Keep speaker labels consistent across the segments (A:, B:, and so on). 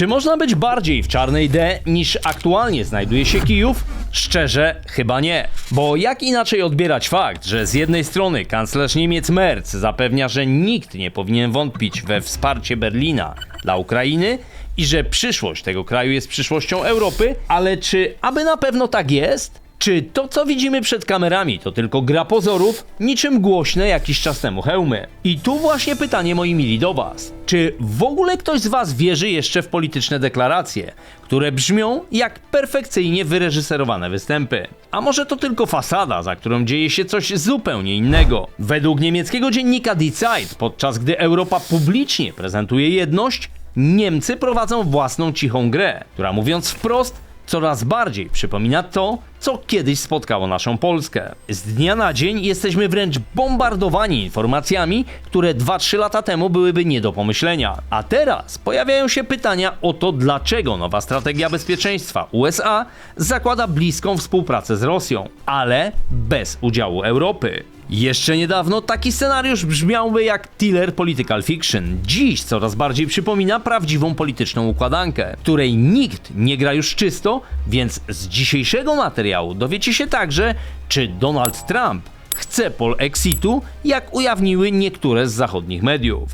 A: Czy można być bardziej w czarnej D niż aktualnie znajduje się Kijów? Szczerze, chyba nie. Bo jak inaczej odbierać fakt, że z jednej strony kanclerz Niemiec Merz zapewnia, że nikt nie powinien wątpić we wsparcie Berlina dla Ukrainy i że przyszłość tego kraju jest przyszłością Europy, ale czy aby na pewno tak jest? Czy to, co widzimy przed kamerami, to tylko gra pozorów, niczym głośne jakiś czas temu hełmy? I tu właśnie pytanie, moi mili, do Was. Czy w ogóle ktoś z Was wierzy jeszcze w polityczne deklaracje, które brzmią jak perfekcyjnie wyreżyserowane występy? A może to tylko fasada, za którą dzieje się coś zupełnie innego? Według niemieckiego dziennika Die Zeit, podczas gdy Europa publicznie prezentuje jedność, Niemcy prowadzą własną cichą grę, która mówiąc wprost, coraz bardziej przypomina to, co kiedyś spotkało naszą Polskę. Z dnia na dzień jesteśmy wręcz bombardowani informacjami, które 2-3 lata temu byłyby nie do pomyślenia. A teraz pojawiają się pytania o to, dlaczego nowa strategia bezpieczeństwa USA zakłada bliską współpracę z Rosją, ale bez udziału Europy. Jeszcze niedawno taki scenariusz brzmiałby jak thriller political fiction. Dziś coraz bardziej przypomina prawdziwą polityczną układankę, której nikt nie gra już czysto, więc z dzisiejszego materiału dowiecie się także, czy Donald Trump chce pol exitu, jak ujawniły niektóre z zachodnich mediów.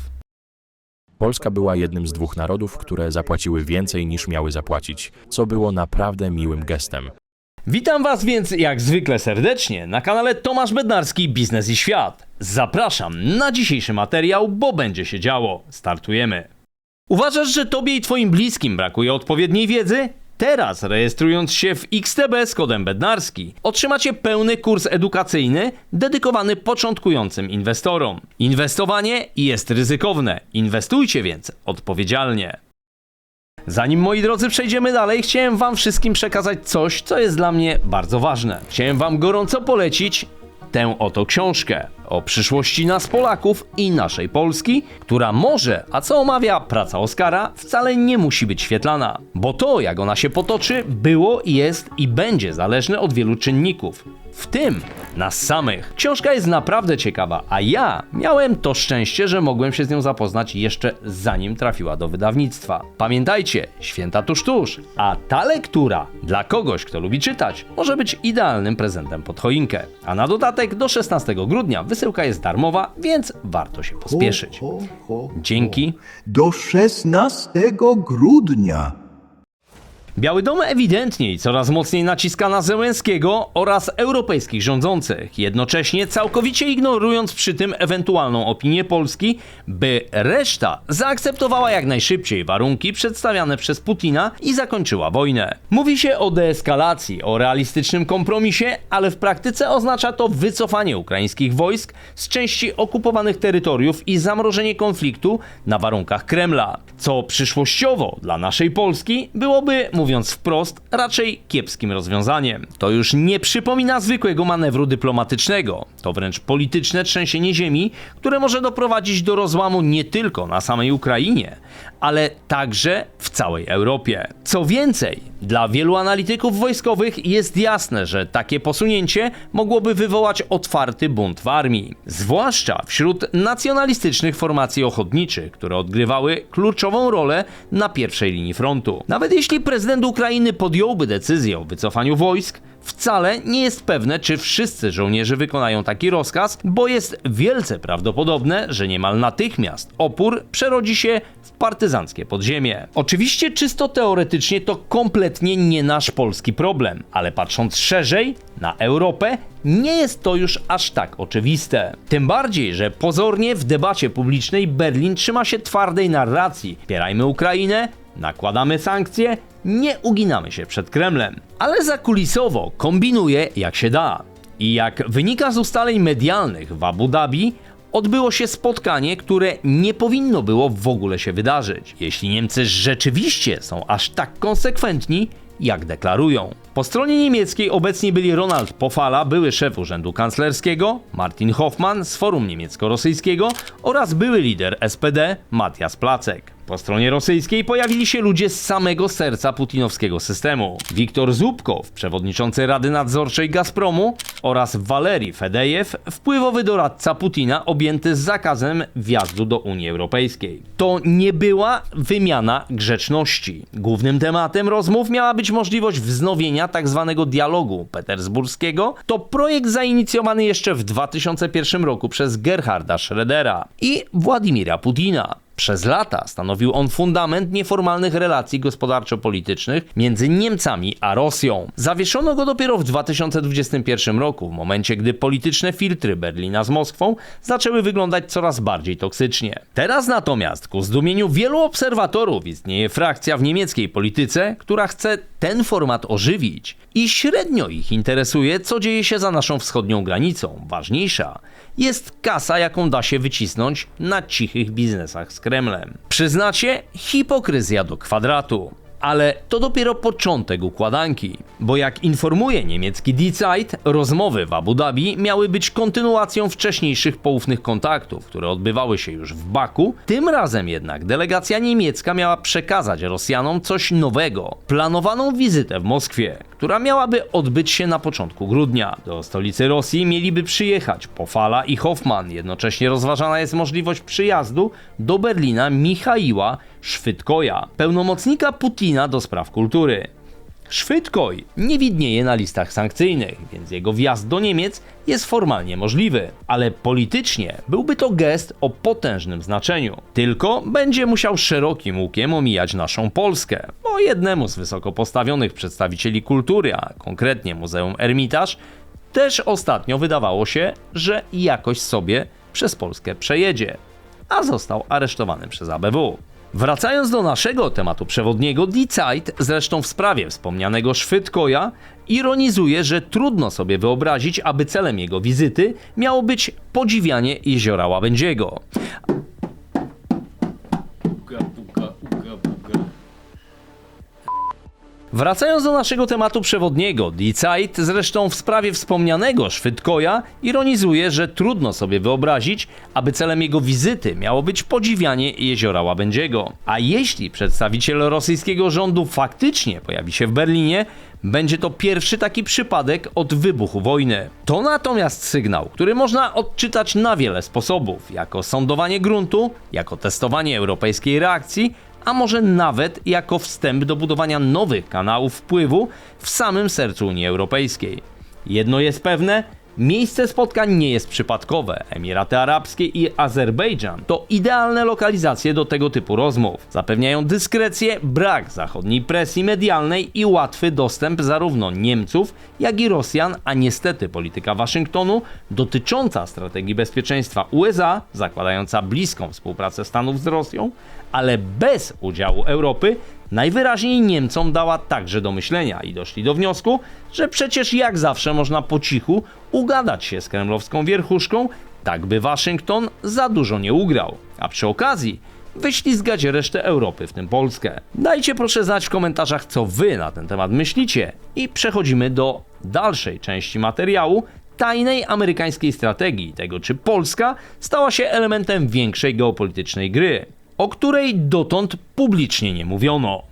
B: Polska była jednym z dwóch narodów, które zapłaciły więcej niż miały zapłacić, co było naprawdę miłym gestem.
A: Witam Was więc jak zwykle serdecznie na kanale Tomasz Bednarski Biznes i Świat. Zapraszam na dzisiejszy materiał, bo będzie się działo. Startujemy. Uważasz, że Tobie i Twoim bliskim brakuje odpowiedniej wiedzy? Teraz, rejestrując się w XTB z kodem Bednarski, otrzymacie pełny kurs edukacyjny dedykowany początkującym inwestorom. Inwestowanie jest ryzykowne, inwestujcie więc odpowiedzialnie. Zanim moi drodzy przejdziemy dalej, chciałem wam wszystkim przekazać coś, co jest dla mnie bardzo ważne. Chciałem wam gorąco polecić tę oto książkę. O przyszłości nas Polaków i naszej Polski, która może, a co omawia praca Oskara, wcale nie musi być świetlana, bo to, jak ona się potoczy, było, jest i będzie zależne od wielu czynników, w tym nas samych. Książka jest naprawdę ciekawa, a ja miałem to szczęście, że mogłem się z nią zapoznać jeszcze zanim trafiła do wydawnictwa. Pamiętajcie, święta tuż tuż, a ta lektura dla kogoś, kto lubi czytać, może być idealnym prezentem pod choinkę. A na dodatek do 16 grudnia wysyłka jest darmowa, więc warto się pospieszyć. Dzięki.
C: Do 16 grudnia.
A: Biały Dom ewidentnie i coraz mocniej naciska na Zełenskiego oraz europejskich rządzących, jednocześnie całkowicie ignorując przy tym ewentualną opinię Polski, by reszta zaakceptowała jak najszybciej warunki przedstawiane przez Putina i zakończyła wojnę. Mówi się o deeskalacji, o realistycznym kompromisie, ale w praktyce oznacza to wycofanie ukraińskich wojsk z części okupowanych terytoriów i zamrożenie konfliktu na warunkach Kremla, co przyszłościowo dla naszej Polski byłoby, mówiąc wprost, raczej kiepskim rozwiązaniem. To już nie przypomina zwykłego manewru dyplomatycznego, to wręcz polityczne trzęsienie ziemi, które może doprowadzić do rozłamu nie tylko na samej Ukrainie, ale także w całej Europie. Co więcej, dla wielu analityków wojskowych jest jasne, że takie posunięcie mogłoby wywołać otwarty bunt w armii, zwłaszcza wśród nacjonalistycznych formacji ochotniczych, które odgrywały kluczową rolę na pierwszej linii frontu. Nawet jeśli prezydent Ukrainy podjąłby decyzję o wycofaniu wojsk, wcale nie jest pewne, czy wszyscy żołnierze wykonają taki rozkaz, bo jest wielce prawdopodobne, że niemal natychmiast opór przerodzi się partyzanckie podziemie. Oczywiście czysto teoretycznie to kompletnie nie nasz polski problem, ale patrząc szerzej na Europę, nie jest to już aż tak oczywiste. Tym bardziej, że pozornie w debacie publicznej Berlin trzyma się twardej narracji: wspierajmy Ukrainę, nakładamy sankcje, nie uginamy się przed Kremlem, ale zakulisowo kombinuje jak się da. I jak wynika z ustaleń medialnych w Abu Dhabi, odbyło się spotkanie, które nie powinno było w ogóle się wydarzyć, jeśli Niemcy rzeczywiście są aż tak konsekwentni, jak deklarują. Po stronie niemieckiej obecni byli Ronald Pofala, były szef urzędu kanclerskiego, Martin Hoffmann z forum niemiecko-rosyjskiego oraz były lider SPD Matthias Placek. Po stronie rosyjskiej pojawili się ludzie z samego serca putinowskiego systemu. Wiktor Zubkow, przewodniczący Rady Nadzorczej Gazpromu oraz Walerii Fedejew, wpływowy doradca Putina objęty zakazem wjazdu do Unii Europejskiej. To nie była wymiana grzeczności. Głównym tematem rozmów miała być możliwość wznowienia tzw. dialogu petersburskiego. To projekt zainicjowany jeszcze w 2001 roku przez Gerharda Schrödera i Władimira Putina. Przez lata stanowił on fundament nieformalnych relacji gospodarczo-politycznych między Niemcami a Rosją. Zawieszono go dopiero w 2021 roku, w momencie gdy polityczne filtry Berlina z Moskwą zaczęły wyglądać coraz bardziej toksycznie. Teraz natomiast, ku zdumieniu wielu obserwatorów, istnieje frakcja w niemieckiej polityce, która chce ten format ożywić i średnio ich interesuje, co dzieje się za naszą wschodnią granicą. Ważniejsza jest kasa, jaką da się wycisnąć na cichych biznesach z Kremlem. Przyznacie, hipokryzja do kwadratu. Ale to dopiero początek układanki, bo jak informuje niemiecki Die Zeit, rozmowy w Abu Dhabi miały być kontynuacją wcześniejszych poufnych kontaktów, które odbywały się już w Baku. Tym razem jednak delegacja niemiecka miała przekazać Rosjanom coś nowego planowaną wizytę w Moskwie, która miałaby odbyć się na początku grudnia. Do stolicy Rosji mieliby przyjechać Pofala i Hoffman. Jednocześnie rozważana jest możliwość przyjazdu do Berlina Michaiła Szwytkoja, pełnomocnika Putina do spraw kultury. Szwytkoj nie widnieje na listach sankcyjnych, więc jego wjazd do Niemiec jest formalnie możliwy, ale politycznie byłby to gest o potężnym znaczeniu. Tylko będzie musiał szerokim łukiem omijać naszą Polskę, bo jednemu z wysoko postawionych przedstawicieli kultury, a konkretnie Muzeum Ermitaż, też ostatnio wydawało się, że jakoś sobie przez Polskę przejedzie, a został aresztowany przez ABW. Wracając do naszego tematu przewodniego, Zeit, zresztą w sprawie wspomnianego Szwytkoja, ironizuje, że trudno sobie wyobrazić, aby celem jego wizyty miało być podziwianie jeziora Łabędziego. Wracając do naszego tematu przewodniego, Die Zeit, zresztą w sprawie wspomnianego Szwytkoja, ironizuje, że trudno sobie wyobrazić, aby celem jego wizyty miało być podziwianie jeziora Łabędziego. A jeśli przedstawiciel rosyjskiego rządu faktycznie pojawi się w Berlinie, będzie to pierwszy taki przypadek od wybuchu wojny. To natomiast sygnał, który można odczytać na wiele sposobów, jako sądowanie gruntu, jako testowanie europejskiej reakcji, a może nawet jako wstęp do budowania nowych kanałów wpływu w samym sercu Unii Europejskiej. Jedno jest pewne, miejsce spotkań nie jest przypadkowe. Emiraty Arabskie i Azerbejdżan to idealne lokalizacje do tego typu rozmów. Zapewniają dyskrecję, brak zachodniej presji medialnej i łatwy dostęp zarówno Niemców, jak i Rosjan, a niestety polityka Waszyngtonu dotycząca strategii bezpieczeństwa USA, zakładająca bliską współpracę Stanów z Rosją, ale bez udziału Europy, najwyraźniej Niemcom dała także do myślenia i doszli do wniosku, że przecież jak zawsze można po cichu ugadać się z kremlowską wierchuszką, tak by Waszyngton za dużo nie ugrał. A przy okazji wyślizgać resztę Europy, w tym Polskę. Dajcie proszę znać w komentarzach, co wy na ten temat myślicie. I przechodzimy do dalszej części materiału, tajnej amerykańskiej strategii, tego czy Polska stała się elementem większej geopolitycznej gry, o której dotąd publicznie nie mówiono.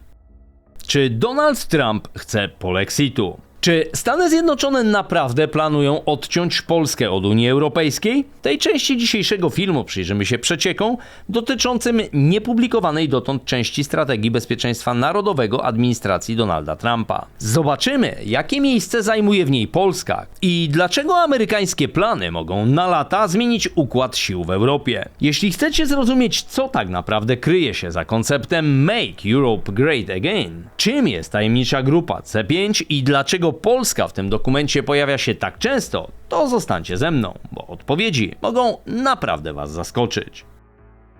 A: Czy Donald Trump chce polexitu? Czy Stany Zjednoczone naprawdę planują odciąć Polskę od Unii Europejskiej? Tej części dzisiejszego filmu przyjrzymy się przeciekom dotyczącym niepublikowanej dotąd części strategii bezpieczeństwa narodowego administracji Donalda Trumpa. Zobaczymy, jakie miejsce zajmuje w niej Polska i dlaczego amerykańskie plany mogą na lata zmienić układ sił w Europie. Jeśli chcecie zrozumieć, co tak naprawdę kryje się za konceptem Make Europe Great Again, czym jest tajemnicza grupa C5 i dlaczego Polska w tym dokumencie pojawia się tak często, to zostańcie ze mną, bo odpowiedzi mogą naprawdę Was zaskoczyć.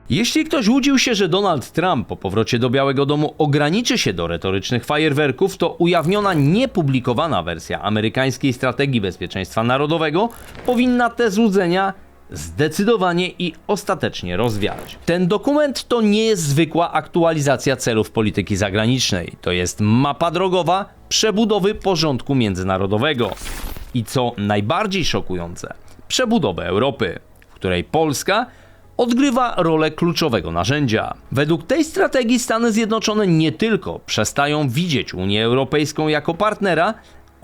A: Jeśli ktoś łudził się, że Donald Trump po powrocie do Białego Domu ograniczy się do retorycznych fajerwerków, to ujawniona niepublikowana wersja amerykańskiej strategii bezpieczeństwa narodowego powinna te złudzenia zdecydowanie i ostatecznie rozwiać. Ten dokument to nie jest zwykła aktualizacja celów polityki zagranicznej. To jest mapa drogowa przebudowy porządku międzynarodowego. I co najbardziej szokujące, przebudowy Europy, w której Polska odgrywa rolę kluczowego narzędzia. Według tej strategii Stany Zjednoczone nie tylko przestają widzieć Unię Europejską jako partnera,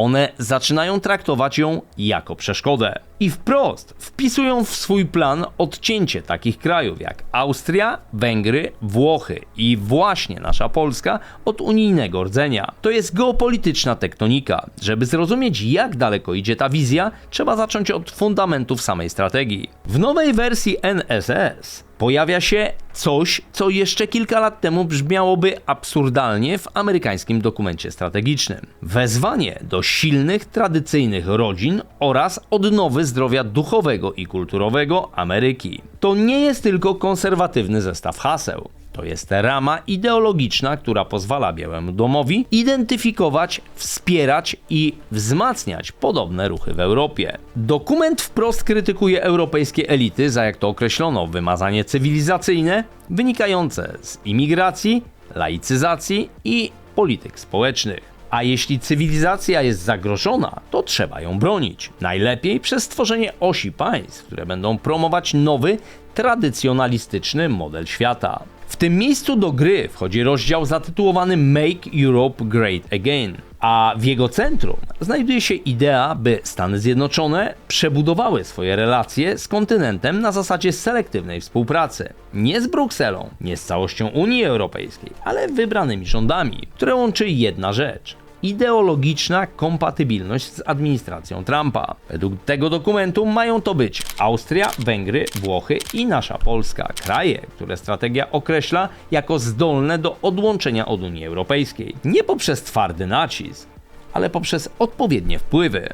A: one zaczynają traktować ją jako przeszkodę. I wprost wpisują w swój plan odcięcie takich krajów jak Austria, Węgry, Włochy i właśnie nasza Polska od unijnego rdzenia. To jest geopolityczna tektonika. Żeby zrozumieć, jak daleko idzie ta wizja, trzeba zacząć od fundamentów samej strategii. W nowej wersji NSS pojawia się coś, co jeszcze kilka lat temu brzmiałoby absurdalnie w amerykańskim dokumencie strategicznym. Wezwanie do silnych, tradycyjnych rodzin oraz odnowy zdrowia duchowego i kulturowego Ameryki. To nie jest tylko konserwatywny zestaw haseł. To jest rama ideologiczna, która pozwala Białemu Domowi identyfikować, wspierać i wzmacniać podobne ruchy w Europie. Dokument wprost krytykuje europejskie elity za, jak to określono, wymazanie cywilizacyjne wynikające z imigracji, laicyzacji i polityk społecznych. A jeśli cywilizacja jest zagrożona, to trzeba ją bronić. Najlepiej przez stworzenie osi państw, które będą promować nowy, tradycjonalistyczny model świata. Tym miejscu do gry wchodzi rozdział zatytułowany Make Europe Great Again, a w jego centrum znajduje się idea, by Stany Zjednoczone przebudowały swoje relacje z kontynentem na zasadzie selektywnej współpracy. Nie z Brukselą, nie z całością Unii Europejskiej, ale wybranymi rządami, które łączy jedna rzecz ideologiczna kompatybilność z administracją Trumpa. Według tego dokumentu mają to być Austria, Węgry, Włochy i nasza Polska, kraje, które strategia określa jako zdolne do odłączenia od Unii Europejskiej. Nie poprzez twardy nacisk, ale poprzez odpowiednie wpływy.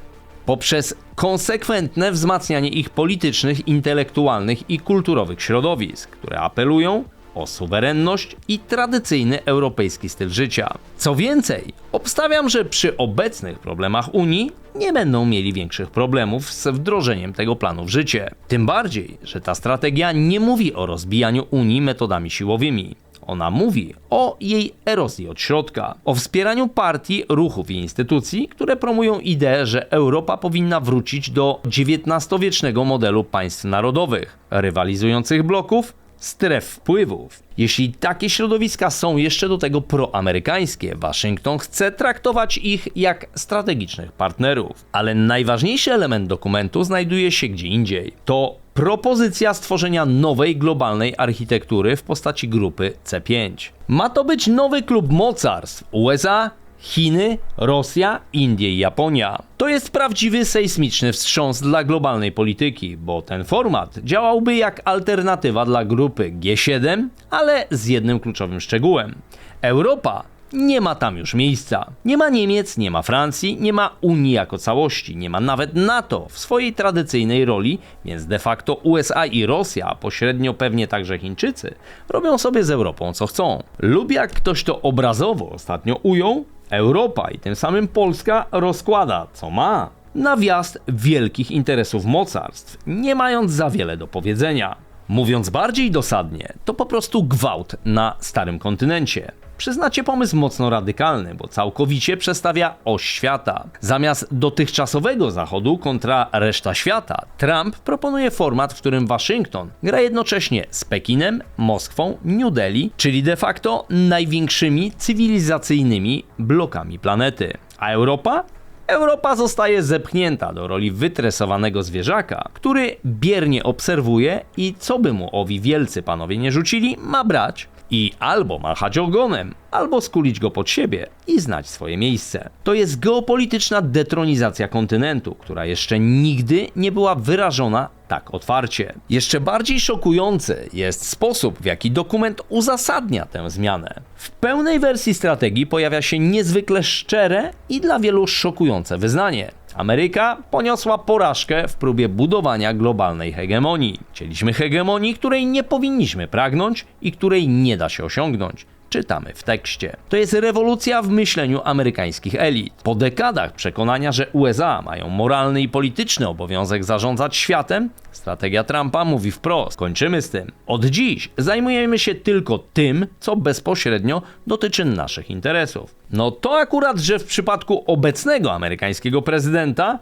A: Poprzez konsekwentne wzmacnianie ich politycznych, intelektualnych i kulturowych środowisk, które apelują o suwerenność i tradycyjny europejski styl życia. Co więcej, obstawiam, że przy obecnych problemach Unii nie będą mieli większych problemów z wdrożeniem tego planu w życie. Tym bardziej, że ta strategia nie mówi o rozbijaniu Unii metodami siłowymi. Ona mówi o jej erozji od środka, o wspieraniu partii, ruchów i instytucji, które promują ideę, że Europa powinna wrócić do XIX-wiecznego modelu państw narodowych, rywalizujących bloków, stref wpływów. Jeśli takie środowiska są jeszcze do tego proamerykańskie, Waszyngton chce traktować ich jak strategicznych partnerów. Ale najważniejszy element dokumentu znajduje się gdzie indziej. To propozycja stworzenia nowej globalnej architektury w postaci grupy C5. Ma to być nowy klub mocarstw USA, Chiny, Rosja, Indie i Japonia. To jest prawdziwy sejsmiczny wstrząs dla globalnej polityki, bo ten format działałby jak alternatywa dla grupy G7, ale z jednym kluczowym szczegółem. Europa nie ma tam już miejsca. Nie ma Niemiec, nie ma Francji, nie ma Unii jako całości, nie ma nawet NATO w swojej tradycyjnej roli, więc de facto USA i Rosja, a pośrednio pewnie także Chińczycy, robią sobie z Europą co chcą. Lub jak ktoś to obrazowo ostatnio ujął, Europa i tym samym Polska rozkłada co ma na wjazd wielkich interesów mocarstw, nie mając za wiele do powiedzenia. Mówiąc bardziej dosadnie, to po prostu gwałt na starym kontynencie. Przyznacie pomysł mocno radykalny, bo całkowicie przestawia oś świata. Zamiast dotychczasowego Zachodu kontra reszta świata, Trump proponuje format, w którym Waszyngton gra jednocześnie z Pekinem, Moskwą, New Delhi, czyli de facto największymi cywilizacyjnymi blokami planety. A Europa? Europa zostaje zepchnięta do roli wytresowanego zwierzaka, który biernie obserwuje i co by mu owi wielcy panowie nie rzucili, ma brać i albo machać ogonem, albo skulić go pod siebie i znać swoje miejsce. To jest geopolityczna detronizacja kontynentu, która jeszcze nigdy nie była wyrażona tak otwarcie. Jeszcze bardziej szokujący jest sposób, w jaki dokument uzasadnia tę zmianę. W pełnej wersji strategii pojawia się niezwykle szczere i dla wielu szokujące wyznanie. Ameryka poniosła porażkę w próbie budowania globalnej hegemonii. Chcieliśmy hegemonii, której nie powinniśmy pragnąć i której nie da się osiągnąć. Czytamy w tekście. To jest rewolucja w myśleniu amerykańskich elit. Po dekadach przekonania, że USA mają moralny i polityczny obowiązek zarządzać światem, strategia Trumpa mówi wprost: kończymy z tym. Od dziś zajmujemy się tylko tym, co bezpośrednio dotyczy naszych interesów. No to akurat, że w przypadku obecnego amerykańskiego prezydenta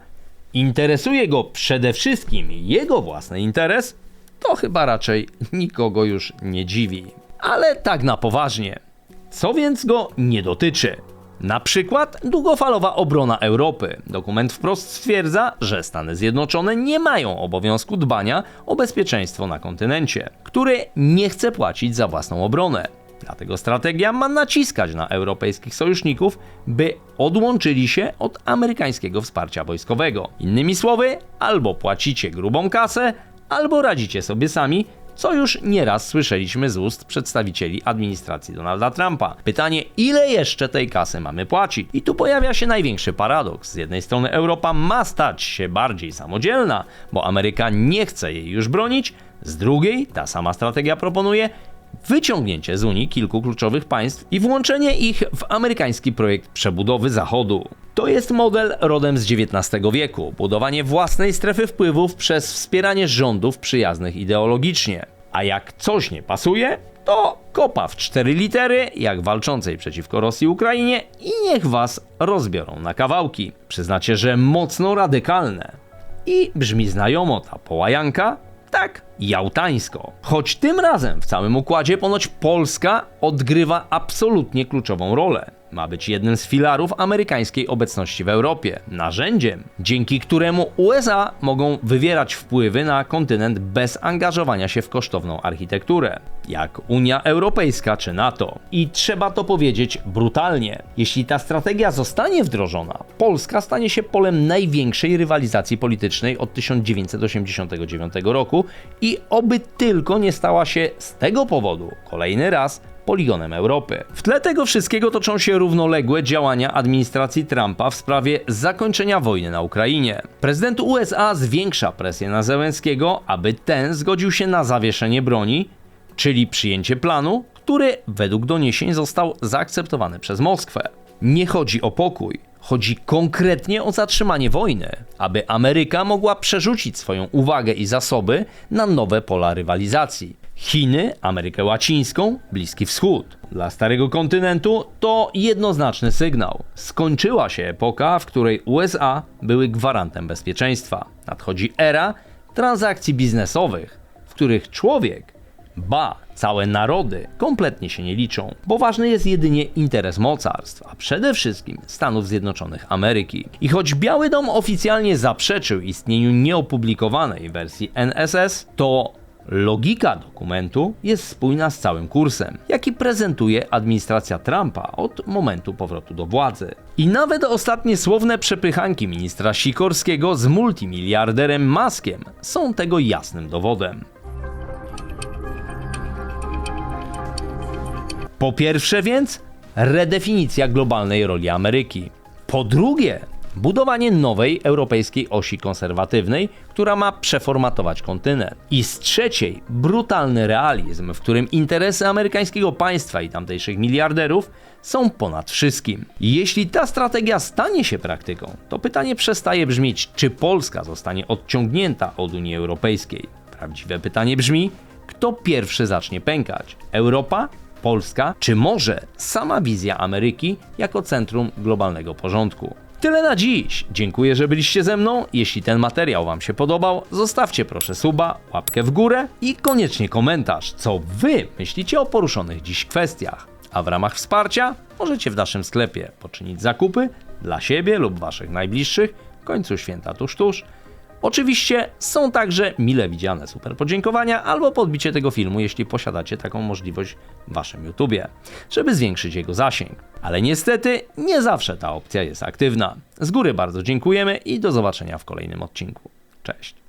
A: interesuje go przede wszystkim jego własny interes, to chyba raczej nikogo już nie dziwi. Ale tak na poważnie. Co więc go nie dotyczy? Na przykład długofalowa obrona Europy. Dokument wprost stwierdza, że Stany Zjednoczone nie mają obowiązku dbania o bezpieczeństwo na kontynencie, który nie chce płacić za własną obronę. Dlatego strategia ma naciskać na europejskich sojuszników, by odłączyli się od amerykańskiego wsparcia wojskowego. Innymi słowy, albo płacicie grubą kasę, albo radzicie sobie sami, co już nieraz słyszeliśmy z ust przedstawicieli administracji Donalda Trumpa. Pytanie, ile jeszcze tej kasy mamy płacić? I tu pojawia się największy paradoks. Z jednej strony Europa ma stać się bardziej samodzielna, bo Ameryka nie chce jej już bronić, z drugiej ta sama strategia proponuje wyciągnięcie z Unii kilku kluczowych państw i włączenie ich w amerykański projekt przebudowy Zachodu. To jest model rodem z XIX wieku budowanie własnej strefy wpływów przez wspieranie rządów przyjaznych ideologicznie. A jak coś nie pasuje, to kopa w cztery litery, jak walczącej przeciwko Rosji Ukrainie i niech was rozbiorą na kawałki. Przyznacie, że mocno radykalne. I brzmi znajomo ta połajanka, tak, jałtańsko. Choć tym razem w całym układzie ponoć Polska odgrywa absolutnie kluczową rolę. Ma być jednym z filarów amerykańskiej obecności w Europie, narzędziem, dzięki któremu USA mogą wywierać wpływy na kontynent bez angażowania się w kosztowną architekturę, jak Unia Europejska czy NATO. I trzeba to powiedzieć brutalnie. Jeśli ta strategia zostanie wdrożona, Polska stanie się polem największej rywalizacji politycznej od 1989 roku i oby tylko nie stała się z tego powodu kolejny raz poligonem Europy. W tle tego wszystkiego toczą się równoległe działania administracji Trumpa w sprawie zakończenia wojny na Ukrainie. Prezydent USA zwiększa presję na Zełenskiego, aby ten zgodził się na zawieszenie broni, czyli przyjęcie planu, który według doniesień został zaakceptowany przez Moskwę. Nie chodzi o pokój, chodzi konkretnie o zatrzymanie wojny, aby Ameryka mogła przerzucić swoją uwagę i zasoby na nowe pola rywalizacji. Chiny, Amerykę Łacińską, Bliski Wschód. Dla starego kontynentu to jednoznaczny sygnał. Skończyła się epoka, w której USA były gwarantem bezpieczeństwa. Nadchodzi era transakcji biznesowych, w których człowiek Ba, całe narody kompletnie się nie liczą, bo ważny jest jedynie interes mocarstw, a przede wszystkim Stanów Zjednoczonych Ameryki. I choć Biały Dom oficjalnie zaprzeczył istnieniu nieopublikowanej wersji NSS, to logika dokumentu jest spójna z całym kursem, jaki prezentuje administracja Trumpa od momentu powrotu do władzy. I nawet ostatnie słowne przepychanki ministra Sikorskiego z multimiliarderem Maskiem są tego jasnym dowodem. Po pierwsze więc, redefinicja globalnej roli Ameryki. Po drugie, budowanie nowej europejskiej osi konserwatywnej, która ma przeformatować kontynent. I z trzeciej, brutalny realizm, w którym interesy amerykańskiego państwa i tamtejszych miliarderów są ponad wszystkim. Jeśli ta strategia stanie się praktyką, to pytanie przestaje brzmieć, czy Polska zostanie odciągnięta od Unii Europejskiej. Prawdziwe pytanie brzmi, kto pierwszy zacznie pękać? Europa Polska, czy może sama wizja Ameryki jako centrum globalnego porządku. Tyle na dziś. Dziękuję, że byliście ze mną. Jeśli ten materiał Wam się podobał, zostawcie proszę suba, łapkę w górę i koniecznie komentarz, co Wy myślicie o poruszonych dziś kwestiach. A w ramach wsparcia możecie w naszym sklepie poczynić zakupy dla siebie lub Waszych najbliższych w końcu święta tuż tuż. Oczywiście są także mile widziane super podziękowania albo podbicie tego filmu, jeśli posiadacie taką możliwość w waszym YouTubie, żeby zwiększyć jego zasięg. Ale niestety nie zawsze ta opcja jest aktywna. Z góry bardzo dziękujemy i do zobaczenia w kolejnym odcinku. Cześć.